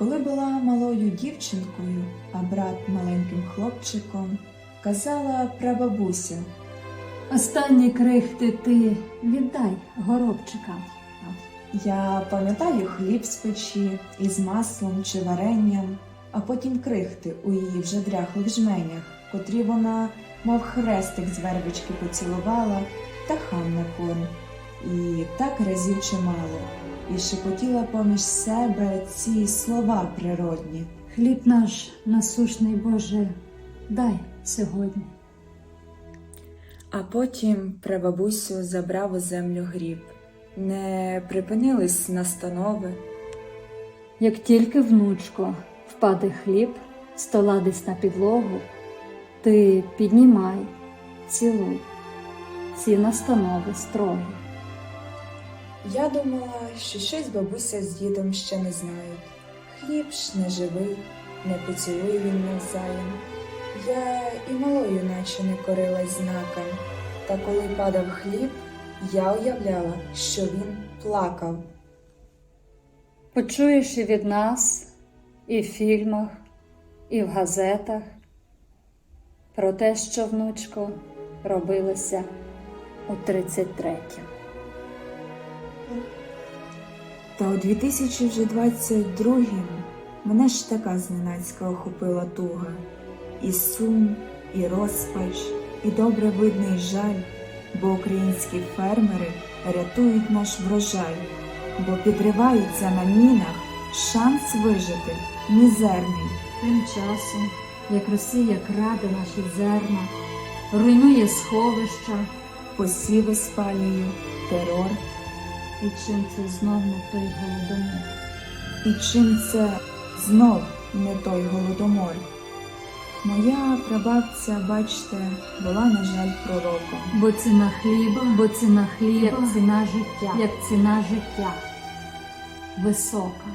Коли була малою дівчинкою, а брат маленьким хлопчиком, казала прабабуся, Останні крихти ти віддай горобчикам. я пам'ятаю хліб з печі із маслом чи варенням, а потім крихти у її вже дряхлих жменях, котрі вона, мов хрестик з вербички поцілувала, та хам на корм. І так разів чимало, і шепотіла поміж себе ці слова природні. Хліб наш насушний Боже, дай сьогодні. А потім прабабусю забрав у землю гріб. Не припинились настанови, Як тільки, внучко, впаде хліб, стола десь на підлогу, ти піднімай, цілуй, ці настанови строгі. Я думала, що щось бабуся з дідом ще не знають. Хліб ж не живий, не поцілує він навзаєм. Я і малою наче не корилась знакам, та коли падав хліб, я уявляла, що він плакав. Почуєш і від нас, і в фільмах, і в газетах про те, що внучко робилося у 33-м. Та у 2022 мене ж така зненацька охопила туга. І сум, і розпач, і добре видний жаль, бо українські фермери рятують наш врожай, бо підриваються на мінах, шанс вижити мізерний. Тим часом, як Росія краде наші зерна, руйнує сховища, Посіви спалює, терор. І чим це знов не той голодомор. І чим це знов не той голодомор? Моя прабабця, бачте, була, на жаль, пророком. Бо ціна хліба, бо ціна хліба, Як ціна життя. як ціна життя висока.